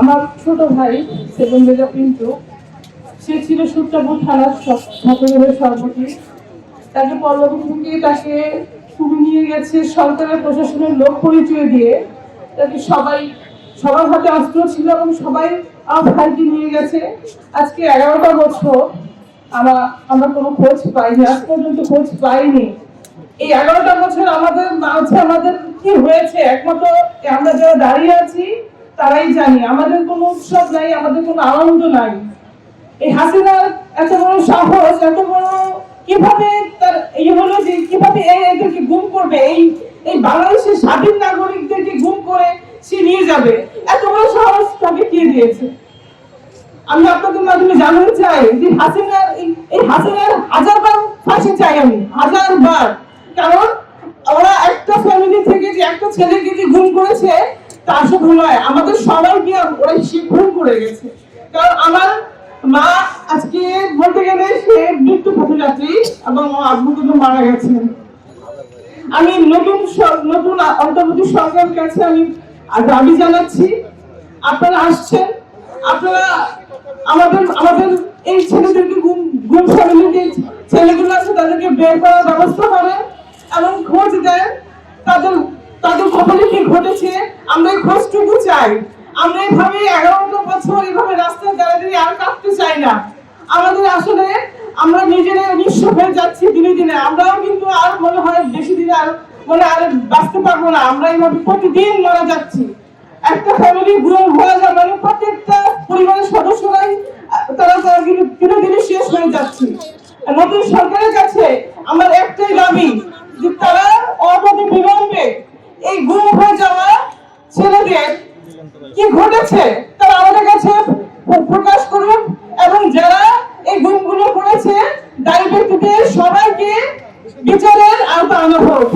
আমার ছোট ভাই সেভেন বেজা পিন্টু, সে ছিল সূত্রাপুর থানার ছাত্রদলের সভাপতি। তাকে পল্লবী তাকে তুলে নিয়ে গেছে সরকারের প্রশাসনের লোক পরিচয় দিয়ে। তাকে সবাই, সবার হাতে অস্ত্র ছিল এবং সবাই আমার ভাইকে নিয়ে গেছে। আজকে এগারোটা বছর আমরা আমরা কোনো খোঁজ পাইনি, আজ পর্যন্ত খোঁজ পাইনি। এই এগারোটা বছর আমাদের মাঝে আমাদের কি হয়েছে? একমাত্র আমরা যারা দাঁড়িয়ে আছি তারাই জানি। আমাদের কোনো উৎসব নাই, আমাদের কোনো আনন্দ নাই। এই হাসিনার এত বড় সাহস, এত বড় কীভাবে তার এই হলো যে কীভাবে এদেরকে গুম করবে, এই এই বাংলাদেশের স্বাধীন নাগরিকদেরকে গুম করে সে নিয়ে যাবে। এত বড় সাহস তাকে কে দিয়েছে? আমি আপনাদের মাধ্যমে জানতে চাই যে হাসিনার এই- এই হাসিনার হাজারবার ফাঁসি চাই আমি, হাজারবার। কারণ ওরা একটা ফ্যামিলি থেকে যে একটা ছেলেকে যে গুম করেছে তা শুধু নয় আমাদের সবাইকে ওরা সে খুন করে গেছে। কারণ আমার মা আজকে বলতে গেলে সে মৃত্যু পথযাত্রী এবং আব্বু কিন্তু মারা গেছেন। আমি নতুন নতুন অন্তর্বর্তী সরকারের কাছে আমি দাবি জানাচ্ছি। আপনারা আসছেন। আপনারা আমাদের আমাদের এই ছেলেদেরকে গুম গুম ফ্যামিলির যে ছেলেগুলো আছে, তাদেরকে বের করার ব্যবস্থা করে এবং খোঁজ দেয় তাদের তাদের কপালে কি ঘটেছে? আমরা এই খোঁজটুকু চাই। আমরা এইভাবে এগারোটা বছর এইভাবে রাস্তায় দাঁড়িয়ে আর কাটতে চাই না। আমাদের আসলে আমরা নিজেরা নিঃস্ব হয়ে যাচ্ছি দিনে দিনে। আমরাও কিন্তু আর মনে হয় বেশি দিন আর মানে আর বাঁচতে পারব না। আমরা এইভাবে প্রতিদিন মারা যাচ্ছি। একটা ফ্যামিলি গুম হওয়া যায় মানে প্রত্যেকটা পরিবারের সদস্যরাই, তারা তারা কিন্তু দিনে দিনে শেষ হয়ে যাচ্ছে। নতুন সরকারের কাছে আমার একটাই দাবি যে তারা অবধি বিলম্বে কি ঘটেছে তারা আমাদের কাছে প্রকাশ করুন। এবং যারা এই গুণগুলো করেছে দায়িত্ব সবাইকে বিচারের আওতা আনা হোক।